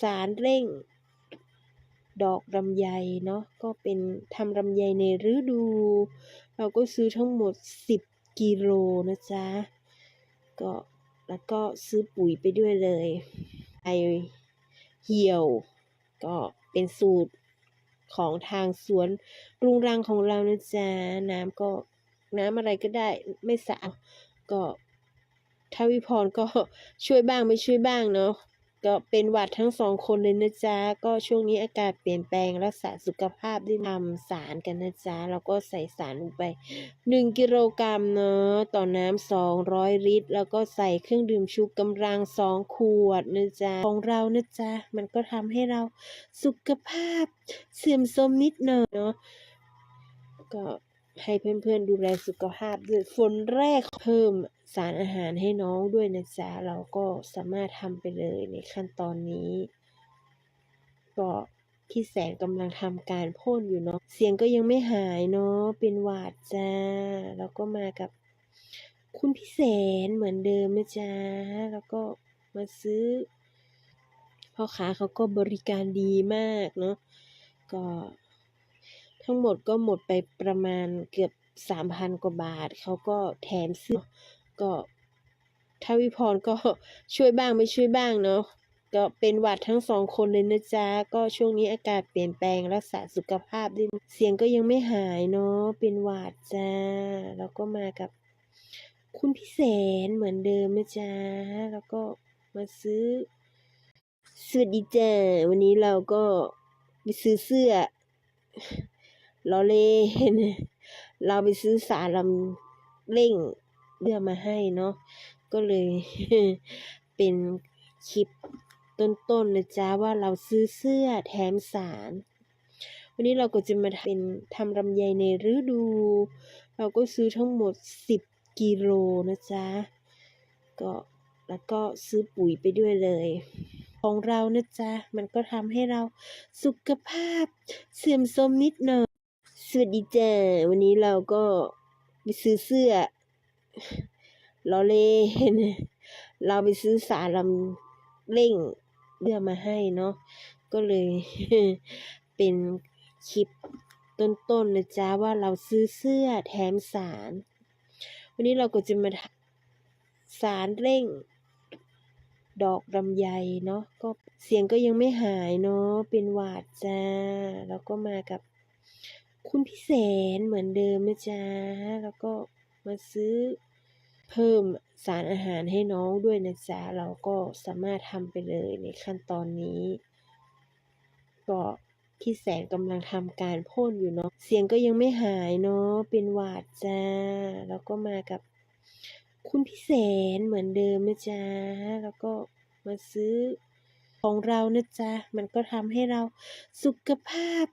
สารเร่ง ดอกลำไยเนาะก็เป็นทำลำไยในฤดู เราก็ซื้อทั้งหมด 10 กิโลนะจ๊ะก็แล้วก็ซื้อปุ๋ยไปด้วยเลยไอเหี่ยว ก็เป็นสูตรของทางสวนรุงรังของเรานะจ๊ะน้ำก็น้ำอะไรก็ได้ไม่สะอาดก็ทวิพรก็ช่วยบ้างไม่ช่วยบ้างเนาะ ก็เป็นหวัดทั้งสองคนเลยนะจ๊ะ ก็ช่วงนี้อากาศเปลี่ยนแปลงรักษาสุขภาพด้วยทำสารกันนะจ๊ะ แล้วก็ใส่สารลงไป 1 กิโลกรัมเนาะต่อน้ำ200 ลิตร แล้วก็ใส่เครื่องดื่มชูกำลัง 2 ขวดนะจ๊ะ ของเรานะจ๊ะ มันก็ทำให้เราสุขภาพเสื่อมโทรมนิดหน่อยเนาะก็ให้เพื่อนๆดูแลสุขภาพด้วยฝนแรกเพิ่ม สารอาหารให้น้องด้วยนะจ๊ะเราก็สามารถทำไปเลยในขั้นตอนนี้ก็พี่แสนกำลังทำการพ่นอยู่เนาะเสียงก็ยังไม่หายเนาะเป็นหวัดจ้า แล้วก็มากับคุณพี่แสนเหมือนเดิมนะจ๊ะแล้วก็มาซื้อพ่อค้าเขาก็บริการดีมากเนาะก็ทั้งหมดก็หมดไปประมาณเกือบ3,000กว่าบาท เขาก็แถมเสื้อ ก็ทวิพรก็ช่วยบ้างไม่ช่วยบ้างเนาะก็เป็นหวัดทั้งสองคนเลยนะจ๊ะ ก็ช่วงนี้อากาศเปลี่ยนแปลงรักษาสุขภาพด้วยเสียงก็ยังไม่หายเนาะเป็นหวัดจ้า แล้วก็มากับ คุณพี่แสนเหมือนเดิมนะจ๊ะ แล้วก็มาซื้อสวัสดีจ้าวันนี้เราก็ไปซื้อเสื้อล้อเล่นเราไปซื้อสารลำเร่ง เลือกมาให้เนาะก็เลยเป็นคลิปต้นๆนะจ๊ะว่าเราซื้อเสื้อแถมสาร วันนี้เราก็จะมาเป็นทำลำไยในฤดู เราก็ซื้อทั้งหมด 10กิโลนะจ๊ะก็แล้วก็ซื้อปุ๋ยไปด้วยเลย ของเรานะจ๊ะ มันก็ทำให้เราสุขภาพเสื่อมโทรมนิดหน่อย สวัสดีจ้าวันนี้เราก็ไปซื้อเสื้อ ล้อเล่น เราไปซื้อสารลำเร่งเลือกมาให้เนาะ ก็เลยเป็นคลิปต้นๆนะจ๊ะว่าเราซื้อเสื้อแถมสาร วันนี้เราก็จะมาสารเร่ง ดอกลำไยเนาะ ก็เสียงก็ยังไม่หายเนาะ เป็นหวัดจ้า แล้วก็มากับคุณพี่แสนเหมือนเดิมนะจ๊ะ แล้วก็มาซื้อ เพิ่มสารอาหารให้น้องด้วยนะจ๊ะเราก็สามารถทำไปเลยในขั้นตอนนี้ก็พี่แสนกำลังทำการพ่นอยู่เนาะเสียงก็ยังไม่หายเนาะเป็นหวัดจ้า แล้วก็มากับคุณพี่แสนเหมือนเดิมนะจ๊ะแล้วก็มาซื้อ ของเรานะจ๊ะ มันก็ทำให้เราสุขภาพ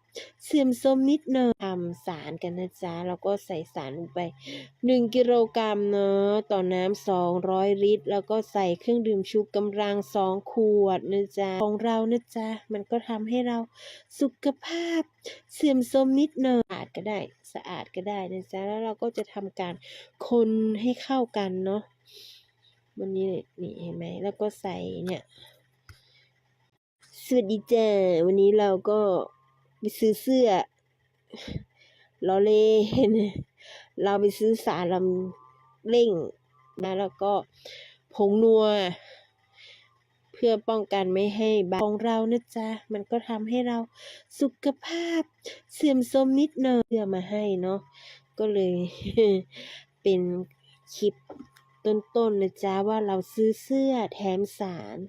เสื่อมโทรมนิดหน่อยทำสารกันนะจ๊ะแล้วก็ใส่สารลงไป 1 กิโลกรัมเนาะต่อน้ำ200 ลิตร แล้วก็ใส่เครื่องดื่มชูกำลัง 2 ขวดนะจ๊ะ ของเรานะจ๊ะ มันก็ทำให้เราสุขภาพ เสื่อมโทรมนิดหน่อยสะอาดก็ได้สะอาดก็ได้นะจ๊ะ แล้วเราก็จะทำการคนให้เข้ากันเนาะวันนี้นี่เห็นไหมแล้วก็ใส่เนี่ย สวัสดีจ้าวันนี้เราก็ไปซื้อเสื้อล้อเล่นเราไปซื้อสารลำเร่งนะแล้วก็ผงนัว เพื่อป้องกันไม่ให้บาของเรานะจ๊ะ มันก็ทำให้เราสุขภาพ เสื่อมโทรมนิดหน่อยเลือมาให้เนาะก็เลยเป็นคลิปต้นๆนะจ๊ะว่าเราซื้อเสื้อแถมสาร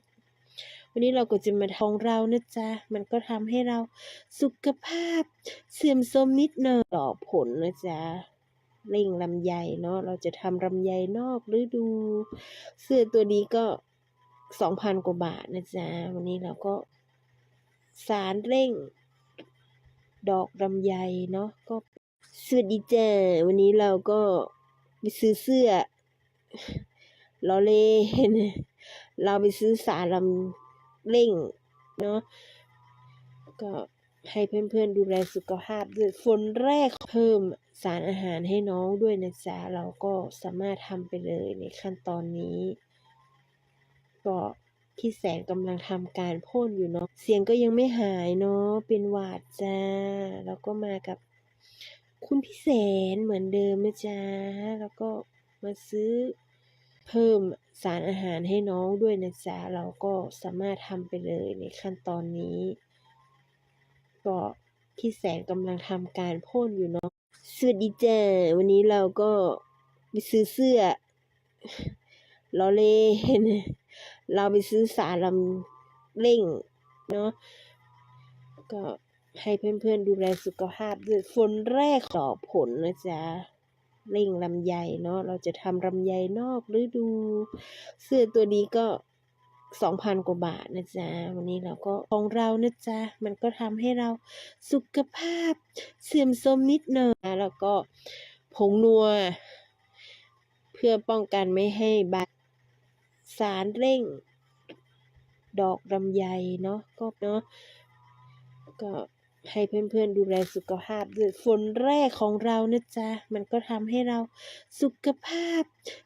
วันนี้เราก็จะมาของเรานะจ๊ะ มันก็ทำให้เราสุขภาพ เสื่อมโทรมนิดหน่อยต่อผลนะจ๊ะเร่งลำไยเนาะเราจะทำลำไยนอกฤดู เสื้อตัวนี้ก็สองพันกว่าบาทนะจ๊ะ วันนี้เราก็สารเร่ง ดอกลำไยเนาะก็สวัสดีจ้าวันนี้เราก็ไปซื้อเสื้อลอเลนเราไปซื้อสารลำ เร่งเนาะก็ให้เพื่อนๆดูแลสุขภาพด้วยฝนแรกเพิ่มสารอาหารให้น้องด้วยนะจ๊ะเราก็สามารถทำไปเลยในขั้นตอนนี้ ก็พี่แสนกำลังทำการพ่นอยู่เนาะเสียงก็ยังไม่หายเนาะเป็นหวัดจ้า แล้วก็มากับคุณพี่แสนเหมือนเดิมนะจ๊ะแล้วก็มาซื้อ เพิ่มสารอาหารให้น้องด้วยนะจ๊ะเราก็สามารถทำไปเลยในขั้นตอนนี้ก็พี่แสนกำลังทำการพ่นอยู่เนาะสวัสดีจ้าวันนี้เราก็ไปซื้อเสื้อล้อเล่นเราไปซื้อสารลำเร่งเนาะก็ให้เพื่อนๆดูแลสุขภาพด้วยฝนแรกต่อผลนะจ๊ะ เร่งลำไยเนาะเราจะทำลำไยนอกฤดู เสื้อตัวนี้ก็สองพันกว่าบาทนะจ๊ะ วันนี้เราก็ของเรานะจ๊ะ มันก็ทำให้เราสุขภาพเสื่อมโทรมนิดหน่อยแล้วก็ผงนัว เพื่อป้องกันไม่ให้ใบสารเร่ง ดอกลำไยเนาะก็เนาะก็ ให้เพื่อนๆดูแลสุขภาพด้วยฝนแรกของเรานะจ๊ะ มันก็ทำให้เราสุขภาพ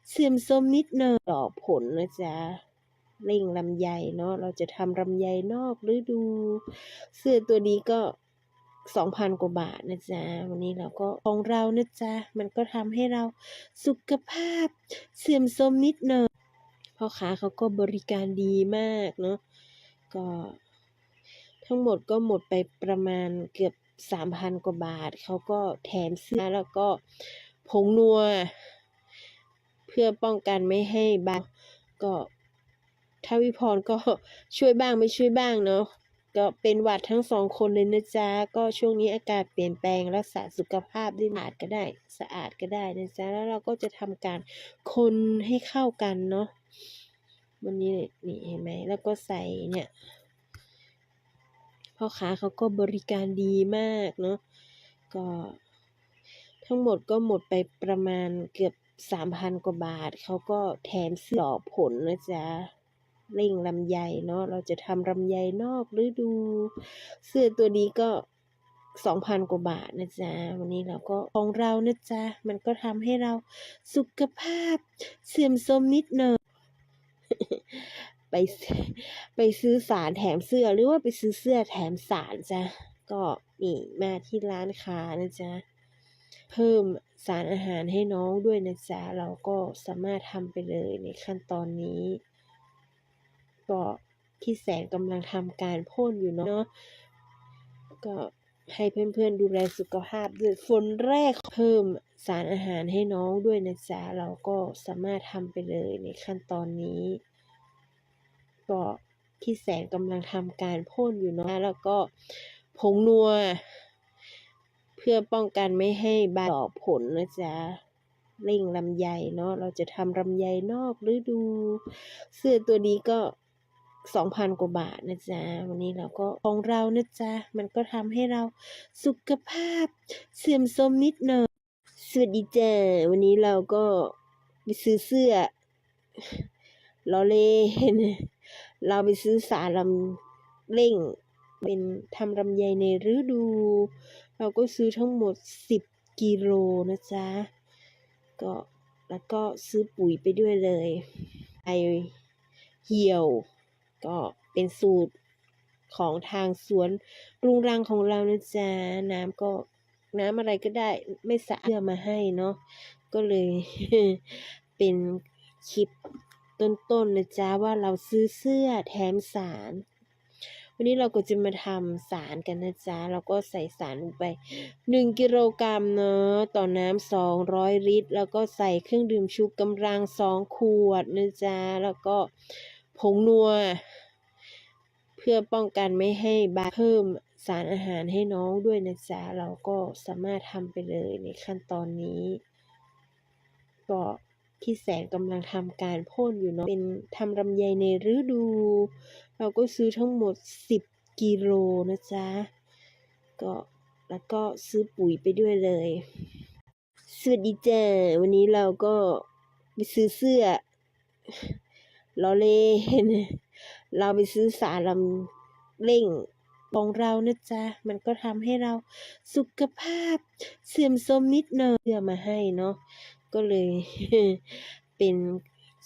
เสื่อมโทรมนิดหน่อยต่อผลนะจ๊ะเร่งลำไยเนาะเราจะทำลำไยนอกฤดู เสื้อตัวนี้ก็สองพันกว่าบาทนะจ๊ะ วันนี้เราก็ของเรานะจ๊ะ มันก็ทำให้เราสุขภาพ เสื่อมโทรมนิดหน่อยพ่อค้าเขาก็บริการดีมากเนาะก็ ทั้งหมดก็หมดไปประมาณเกือบสามพันกว่าบาท เขาก็แถมเสื้อแล้วก็ผงนัว เพื่อป้องกันไม่ให้ใบก็ถ้าวิพรก็ช่วยบ้างไม่ช่วยบ้างเนาะก็เป็นหวัดทั้งสองคนเลยนะจ๊ะ ก็ช่วงนี้อากาศเปลี่ยนแปลงรักษาสุขภาพด้วยสะอาดก็ได้ สะอาดก็ได้นะจ๊ะ แล้วเราก็จะทำการคนให้เข้ากันเนาะวันนี้นี่เห็นไหมแล้วก็ใส่เนี่ย พ่อค้าเขาก็บริการดีมากเนาะก็ทั้งหมดก็หมดไปประมาณเกือบสามพันกว่าบาท เขาก็แถมเสื้อต่อผลนะจ๊ะเร่งลำไยเนาะเราจะทำลำไยนอกฤดู เสื้อตัวนี้ก็สองพันกว่าบาทนะจ๊ะ วันนี้เราก็ของเรานะจ๊ะ มันก็ทำให้เราสุขภาพเสื่อมโทรมนิดหน่อย ไปไปซื้อสารแถมเสื้อหรือว่าไปซื้อเสื้อแถมสารจ้ะก็นี่มาที่ร้านค้านะจ๊ะเพิ่มสารอาหารให้น้องด้วยนะจ๊ะเราก็สามารถทำไปเลยในขั้นตอนนี้ก็พี่แสนกำลังทำการพ่นอยู่เนาะก็ให้เพื่อนๆดูแลสุขภาพด้วยฝนแรกเพิ่มสารอาหารให้น้องด้วยนะจ๊ะเราก็สามารถทำไปเลยในขั้นตอนนี้ ก็พี่แสนกำลังทำการพ่นอยู่เนาะแล้วก็ผงนัว เพื่อป้องกันไม่ให้ใบต่อผลนะจ๊ะเร่งลำไยเนาะเราจะทำลำไยนอกฤดู เสื้อตัวนี้ก็สองพันกว่าบาทนะจ๊ะ วันนี้เราก็ของเรานะจ๊ะ มันก็ทำให้เราสุขภาพเสื่อมโทรมนิดหน่อย สวัสดีจ้าวันนี้เราก็ไปซื้อเสื้อล้อเล่น เราไปซื้อสารลำเร่ง เป็นทำลำไยในฤดู เราก็ซื้อทั้งหมดสิบกิโลนะจ๊ะ ก็แล้วก็ซื้อปุ๋ยไปด้วยเลยไอเหี่ยว ก็เป็นสูตรของทางสวนรุงรังของเรานะจ๊ะ น้ำก็น้ำอะไรก็ได้ไม่สะเพื่อมาให้เนาะก็เลยเป็นคลิป ต้นๆนะจ๊ะว่าเราซื้อเสื้อแถมสาร วันนี้เราก็จะมาทำสารกันนะจ๊ะเราก็ใส่สารลงไปหนึ่งกิโลกรัมเนาะต่อน้ำสองร้อยลิตร แล้วก็ใส่เครื่องดื่มชูกำลังสองขวดนะจ๊ะแล้วก็ผงนัว เพื่อป้องกันไม่ให้ใบเพิ่มสารอาหารให้น้องด้วยนะจ๊ะเราก็สามารถทำไปเลยในขั้นตอนนี้ก็ พี่แสนกำลังทำการพ่นอยู่เนาะเป็นทำลำไยในฤดู เราก็ซื้อทั้งหมดสิบกิโลนะจ๊ะก็แล้วก็ซื้อปุ๋ยไปด้วยเลย สวัสดีจ้าวันนี้เราก็ไปซื้อเสื้อล้อเล่นเราไปซื้อสารลำเร่งของเรานะจ๊ะ มันก็ทำให้เราสุขภาพเสื่อมโทรมนิดหน่อยเพื่อมาให้เนาะ ก็เลยเป็น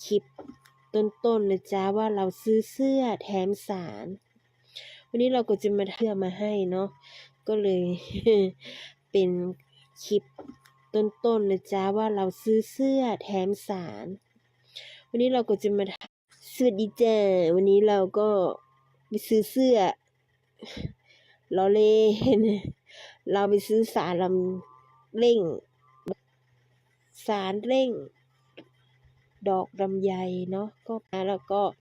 คลิปต้นๆนะจ๊ะว่าเราซื้อเสื้อแถมสาร วันนี้เราก็จะมาเสื้อมาให้เนาะก็เลยเป็นคลิปต้นๆนะจ๊ะว่าเราซื้อเสื้อแถมสาร วันนี้เราก็จะมาสวัสดีจ้าวันนี้เราก็ไปซื้อเสื้อล้อเล่นเราไปซื้อสารลำเร่ง สารเร่ง ดอกลำไยเนาะก็มาแล้วก็